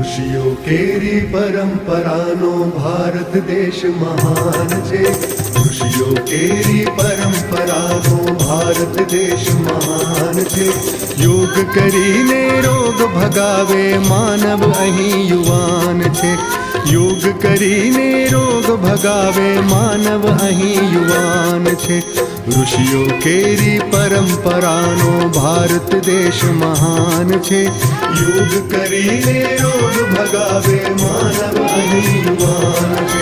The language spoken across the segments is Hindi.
ऋषियो केरी परम्परा नो भारतदेश महान् चेशियो केरी परम्परा नो भारत देश महान थे। योग करी ने रोग भगावे मानव अही युवान थे। योग करी ने रोग भगावे मानव अही युवान थे। ऋषियों केरी परंपरानो भारत देश महान थे। योग करी ने रोग भगावे मानव अही युवान थे।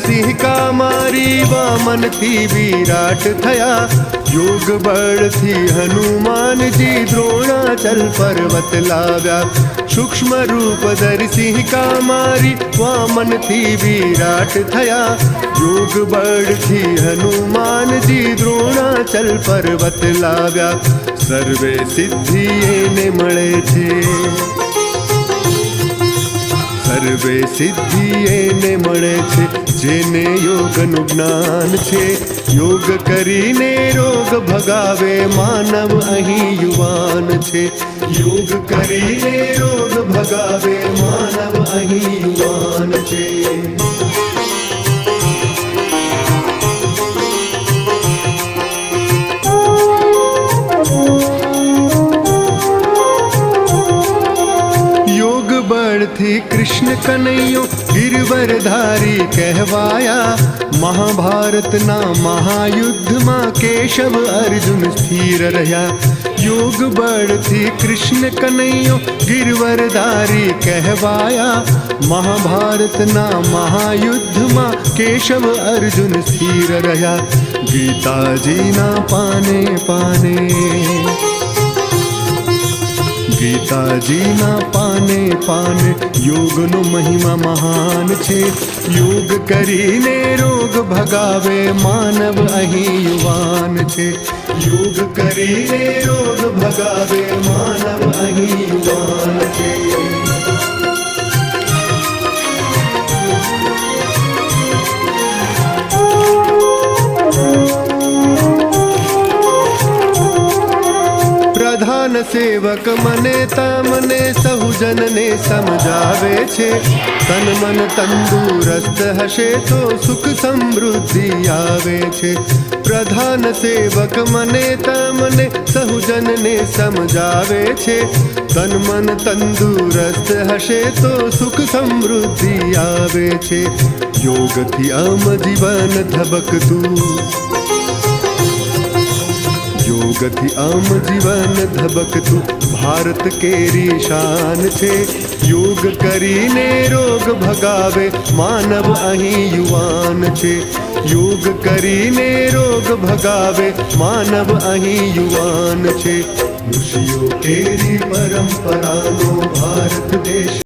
સિંહકા મારી વામનથી વિરાટ થયા યોગ બળથી હનુમાનજી દ્રોણાચલ પર્વત લાવ્યા સૂક્ષ્મ રૂપ ધરી સિંહકા મારી વામનથી વિરાટ થયા યોગ બળથી હનુમાનજી દ્રોણાચલ પર્વત લાવ્યા સર્વે સિદ્ધિ એને મળે છે સર્વે સિદ્ધિ એને મળે છે, જેને યોગનું જ્ઞાન છે. યોગ કરીને રોગ ભગાવે, માનવ અહીં યુવાન છે. યોગ કરીને રોગ ભગાવે, માનવ અહીં યુવાન છે. थी कृष्ण कन्हैयो गिरवर धारी कहवाया, महाभारत ना महायुद्ध माँ केशव अर्जुन स्थिर रहया। योग बड़ थी कृष्ण कन्हैयो गिरवर धारी कहवाया, महाभारत ना महायुद्ध माँ केशव अर्जुन स्थिर रहया। गीता जी ना पाने पाने। ગીતાજીના પાને પાને યોગનો મહિમા મહાન છે. યોગ કરીને રોગ ભગાવે માનવ અહીં યુવાન છે. યોગ કરીને રોગ ભગાવે માનવ અહીં યુવાન છે. સેવક મને તમને સહુજનને સમજાવે છે. તન મન તંદુરસ્ત હશે તો સુખ સમૃદ્ધિ આવે છે. પ્રધાન સેવક મને તમને સહુજનને સમજાવે છે. તન મન તંદુરસ્ત હશે તો સુખ સમૃદ્ધિ આવે છે. યોગથી આમ જીવન ધબકતું. યોગથી આમ જીવન ધબકતું ભારત કેરી શાન છે યોગ કરીને રોગ ભગાવે માનવ અહીં યુવાન છે યોગ કરીને રોગ ભગાવે માનવ અહીં યુવાન છે ઋષિઓ કેરી પરંપરાનો ભારત દેશ